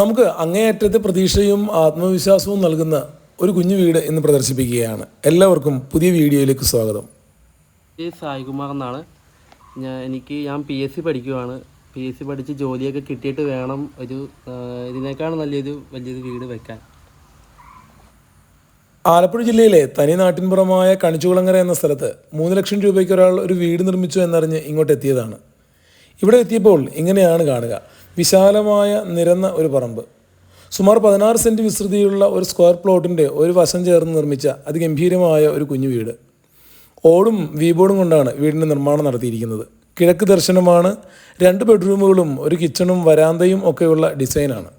നമുക്ക് അങ്ങേയറ്റത്തെ പ്രതീക്ഷയും ആത്മവിശ്വാസവും നൽകുന്ന ഒരു കുഞ്ഞു വീട് ഇന്ന് പ്രദർശിപ്പിക്കുകയാണ്. എല്ലാവർക്കും പുതിയ വീഡിയോയിലേക്ക് സ്വാഗതം. സായികുമാർ എന്നാണ്. ഞാൻ എനിക്ക് ഞാൻ പി എസ് സി പഠിക്കുവാണ്. പി എസ് സി പഠിച്ച് ജോലിയൊക്കെ കിട്ടിയിട്ട് വേണം ഒരു ഇതിനേക്കാൾ നല്ലൊരു വലിയൊരു വീട് വെക്കാൻ. ആലപ്പുഴ ജില്ലയിലെ തനി നാട്ടിൻപുറമായ കണിച്ചുകുളങ്ങര എന്ന സ്ഥലത്ത് മൂന്ന് ലക്ഷം രൂപയ്ക്ക് ഒരാൾ ഒരു വീട് നിർമ്മിച്ചു എന്നറിഞ്ഞ് ഇങ്ങോട്ട് എത്തിയതാണ് ഇവിടെ എത്തിയപ്പോൾ ഇങ്ങനെയാണ് കാണുക. വിശാലമായ നിരന്ന ഒരു പറമ്പ്. സുമാർ പതിനാറ് സെന്റ് വിസ്തൃതിയുള്ള ഒരു സ്ക്വയർ പ്ലോട്ടിന്റെ ഒരു വശം ചേർന്ന് നിർമ്മിച്ച അതിഗംഭീരമായ ഒരു കുഞ്ഞു വീട്. ഓടും വീബോർഡും കൊണ്ടാണ് വീടിന്റെ നിർമ്മാണം നടത്തിയിരിക്കുന്നത്. കിഴക്ക് ദർശനമാണ്. രണ്ട് ബെഡ്റൂമുകളും ഒരു കിച്ചണും വരാന്തയും ഒക്കെയുള്ള ഡിസൈനാണ്.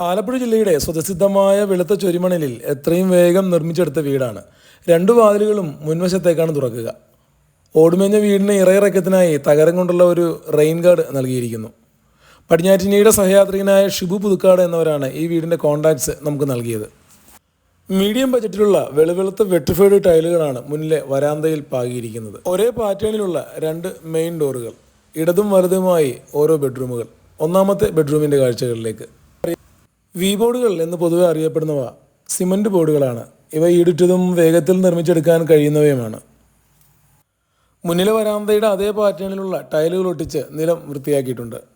ആലപ്പുഴ ജില്ലയുടെ സ്വതസിദ്ധമായ വെളുത്ത ചൊരിമണലിൽ എത്രയും വേഗം നിർമ്മിച്ചെടുത്ത വീടാണ്. രണ്ട് വാതിലുകളും മുൻവശത്തേക്കാണ് തുറക്കുക. ഓടുമേഞ്ഞ വീടിന് ഇറയിറക്കത്തിനായി തകരം കൊണ്ടുള്ള ഒരു റെയിൻ ഗാർഡ് നൽകിയിരിക്കുന്നു. പടിഞ്ഞാറ്റിനിയുടെ സഹയാത്രികനായ ഷിബു പുതുക്കാട് എന്നവരാണ് ഈ വീടിന്റെ കോൺടാക്ട്സ് നമുക്ക് നൽകിയത്. മീഡിയം ബജറ്റിലുള്ള വെളുവെളുത്ത വെട്ടിഫൈഡ് ടൈലുകളാണ് മുന്നിലെ വരാന്തയിൽ പാകിയിരിക്കുന്നത്. ഒരേ പാറ്റേണിലുള്ള രണ്ട് മെയിൻ ഡോറുകൾ ഇടതും വലതുമായി ഓരോ ബെഡ്റൂമുകൾ ഒന്നാമത്തെ ബെഡ്റൂമിന്റെ കാഴ്ചകളിലേക്ക്. വി ബോർഡുകൾ എന്ന് പൊതുവെ അറിയപ്പെടുന്നവ സിമന്റ് ബോർഡുകളാണ്. ഇവ ഈടുറ്റതും വേഗത്തിൽ നിർമ്മിച്ചെടുക്കാൻ കഴിയുന്നവയുമാണ്. മുന്നിലെ വരാന്തയുടെ അതേ പാറ്റേണിലുള്ള ടൈലുകൾ ഒട്ടിച്ച് നിലം വൃത്തിയാക്കിയിട്ടുണ്ട്.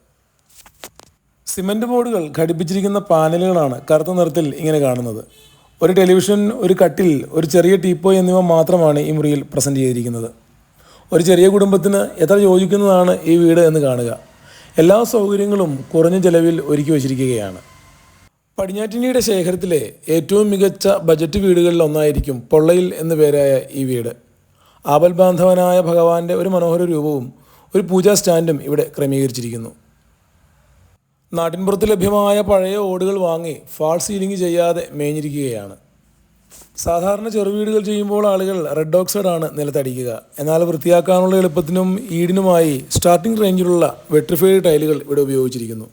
സിമന്റ് ബോർഡുകൾ ഘടിപ്പിച്ചിരിക്കുന്ന പാനലുകളാണ് കറുത്ത നിറത്തിൽ ഇങ്ങനെ കാണുന്നത്. ഒരു ടെലിവിഷൻ ഒരു കട്ടിൽ ഒരു ചെറിയ ടീപ്പോ എന്നിവ മാത്രമാണ് ഈ മുറിയിൽ പ്രസന്റ് ചെയ്തിരിക്കുന്നത്. ഒരു ചെറിയ കുടുംബത്തിന് എത്ര യോജിക്കുന്നതാണ് ഈ വീട് എന്ന് കാണുക. എല്ലാ സൗകര്യങ്ങളും കുറഞ്ഞ ചെലവിൽ ഒരുക്കി വച്ചിരിക്കുകയാണ്. പടിഞ്ഞാറ്റിനിയുടെ ശേഖരത്തിലെ ഏറ്റവും മികച്ച ബജറ്റ് വീടുകളിൽ ഒന്നായിരിക്കും പൊള്ളയിൽ എന്നു പേരായ ഈ വീട്. ആപൽബാന്ധവനായ ഭഗവാന്റെ ഒരു മനോഹര രൂപവും ഒരു പൂജാ സ്റ്റാൻഡും ഇവിടെ ക്രമീകരിച്ചിരിക്കുന്നു. നാട്ടിൻപുറത്ത് ലഭ്യമായ പഴയ ഓടുകൾ വാങ്ങി ഫാൾ സീലിംഗ് ചെയ്യാതെ മേഞ്ഞിരിക്കുകയാണ്. സാധാരണ ചെറുവീടുകൾ ചെയ്യുമ്പോൾ ആളുകൾ റെഡ് ഓക്സൈഡ് ആണ് നിലത്തടിക്കുക. എന്നാൽ വൃത്തിയാക്കാനുള്ള എളുപ്പത്തിനും ഈടിനുമായി സ്റ്റാർട്ടിംഗ് റേഞ്ചിലുള്ള വെട്രിഫൈഡ് ടൈലുകൾ ഇവിടെ ഉപയോഗിച്ചിരിക്കുന്നു.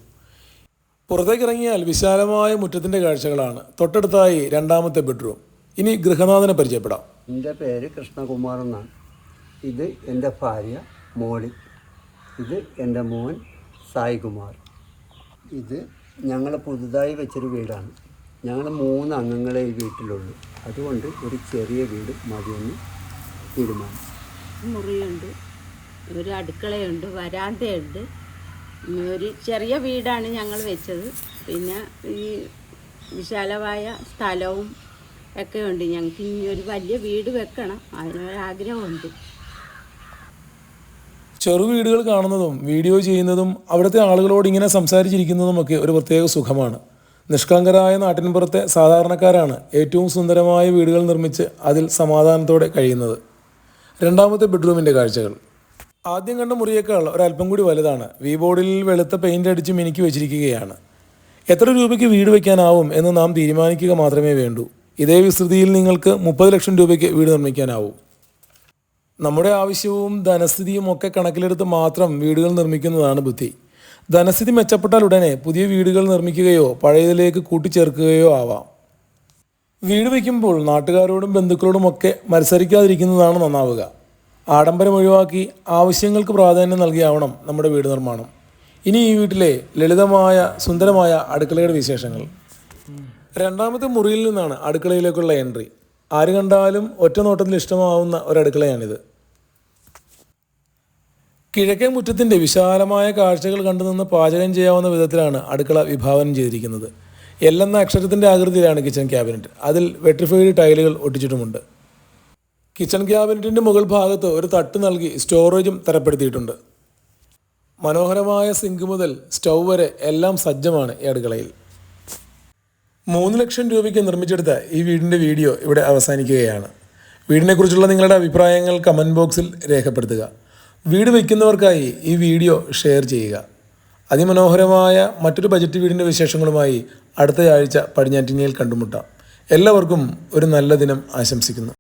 പുറത്തേക്കിറങ്ങിയാൽ വിശാലമായ മുറ്റത്തിന്റെ കാഴ്ചകളാണ്. തൊട്ടടുത്തായി രണ്ടാമത്തെ ബെഡ്റൂം. ഇനി ഗൃഹനാഥനെ പരിചയപ്പെടാം. എന്റെ പേര് കൃഷ്ണകുമാർ എന്നാണ്. ഇത് എന്റെ ഭാര്യ മോളി. ഇത് എന്റെ മോൻ സായികുമാർ. ഇത് ഞങ്ങൾ പുതുതായി വെച്ചൊരു വീടാണ്. ഞങ്ങൾ മൂന്ന് അംഗങ്ങളെ ഈ വീട്ടിലുള്ളൂ. അതുകൊണ്ട് ഒരു ചെറിയ വീട് മതിയെന്ന് തീരുമാനം. മുറിയുണ്ട് ഒരു അടുക്കളയുണ്ട് വരാന്തയുണ്ട്. ഒരു ചെറിയ വീടാണ് ഞങ്ങൾ വെച്ചത്. പിന്നെ ഈ വിശാലമായ സ്ഥലവും ഒക്കെ ഉണ്ട് ഞങ്ങൾക്ക്. ഇനി ഒരു വലിയ വീട് വെക്കണം. അതിനൊരാഗ്രഹമുണ്ട്. ചെറു വീടുകൾ കാണുന്നതും വീഡിയോ ചെയ്യുന്നതും അവിടുത്തെ ആളുകളോട് ഇങ്ങനെ സംസാരിച്ചിരിക്കുന്നതും ഒക്കെ ഒരു പ്രത്യേക സുഖമാണ്. നിഷ്കളങ്കരായ നാട്ടിൻപുറത്തെ സാധാരണക്കാരാണ് ഏറ്റവും സുന്ദരമായ വീടുകൾ നിർമ്മിച്ച് അതിൽ സമാധാനത്തോടെ കഴിയുന്നത്. രണ്ടാമത്തെ ബെഡ്റൂമിന്റെ കാഴ്ചകൾ. ആദ്യം കണ്ട മുറിയേക്കാൾ ഒരല്പം കൂടി വലുതാണ്. വി ബോർഡിൽ വെളുത്ത പെയിന്റ് അടിച്ച് മിനുക്കി വെച്ചിരിക്കുകയാണ്. എത്ര രൂപയ്ക്ക് വീട് വയ്ക്കാനാവും എന്ന് നാം തീരുമാനിക്കുക മാത്രമേ വേണ്ടൂ. ഇതേ വിസ്തൃതിയിൽ നിങ്ങൾക്ക് മുപ്പത് ലക്ഷം രൂപയ്ക്ക് വീട് നിർമ്മിക്കാനാവും. നമ്മുടെ ആവശ്യവും ധനസ്ഥിതിയും ഒക്കെ കണക്കിലെടുത്ത് മാത്രം വീടുകൾ നിർമ്മിക്കുന്നതാണ് ബുദ്ധി. ധനസ്ഥിതി മെച്ചപ്പെട്ടാൽ ഉടനെ പുതിയ വീടുകൾ നിർമ്മിക്കുകയോ പഴയതിലേക്ക് കൂട്ടിച്ചേർക്കുകയോ ആവാം. വീട് വയ്ക്കുമ്പോൾ നാട്ടുകാരോടും ബന്ധുക്കളോടും ഒക്കെ മത്സരിക്കാതിരിക്കുന്നതാണ് നന്നാവുക. ആഡംബരം ഒഴിവാക്കി ആവശ്യങ്ങൾക്ക് പ്രാധാന്യം നൽകിയാവണം നമ്മുടെ വീട് നിർമ്മാണം. ഇനി ഈ വീട്ടിലെ ലളിതമായ സുന്ദരമായ അടുക്കളയുടെ വിശേഷങ്ങൾ. രണ്ടാമത്തെ മുറിയിൽ നിന്നാണ് അടുക്കളയിലേക്കുള്ള എൻട്രി. ആര് കണ്ടാലും ഒറ്റ നോട്ടത്തിൽ ഇഷ്ടമാവുന്ന ഒരടുക്കളയാണിത്. കിഴക്കേ മുറ്റത്തിന്റെ വിശാലമായ കാഴ്ചകൾ കണ്ടുനിന്ന് പാചകം ചെയ്യാവുന്ന വിധത്തിലാണ് അടുക്കള വിഭാവനം ചെയ്തിരിക്കുന്നത്. എൽ എന്ന അക്ഷരത്തിന്റെ ആകൃതിയിലാണ് കിച്ചൺ ക്യാബിനറ്റ്. അതിൽ വെട്രിഫൈഡ് ടൈലുകൾ ഒട്ടിച്ചിട്ടുമുണ്ട്. കിച്ചൺ ക്യാബിനറ്റിന്റെ മുകൾ ഭാഗത്ത് ഒരു തട്ട് നൽകി സ്റ്റോറേജും തരപ്പെടുത്തിയിട്ടുണ്ട്. മനോഹരമായ സിങ്ക് മുതൽ സ്റ്റൗ വരെ എല്ലാം സജ്ജമാണ് ഈ അടുക്കളയിൽ. മൂന്ന് ലക്ഷം രൂപയ്ക്ക് നിർമ്മിച്ചെടുത്ത ഈ വീടിന്റെ വീഡിയോ ഇവിടെ അവസാനിക്കുകയാണ്. വീടിനെക്കുറിച്ചുള്ള നിങ്ങളുടെ അഭിപ്രായങ്ങൾ കമന്റ് ബോക്സിൽ രേഖപ്പെടുത്തുക. വീട് വയ്ക്കുന്നവർക്കായി ഈ വീഡിയോ ഷെയർ ചെയ്യുക. അതിമനോഹരമായ മറ്റൊരു ബജറ്റ് വീടിന്റെ വിശേഷങ്ങളുമായി അടുത്ത ആഴ്ച പടിഞ്ഞാറ്റിനിയിൽ കണ്ടുമുട്ടാം. എല്ലാവർക്കും ഒരു നല്ല ദിനം ആശംസിക്കുന്നു.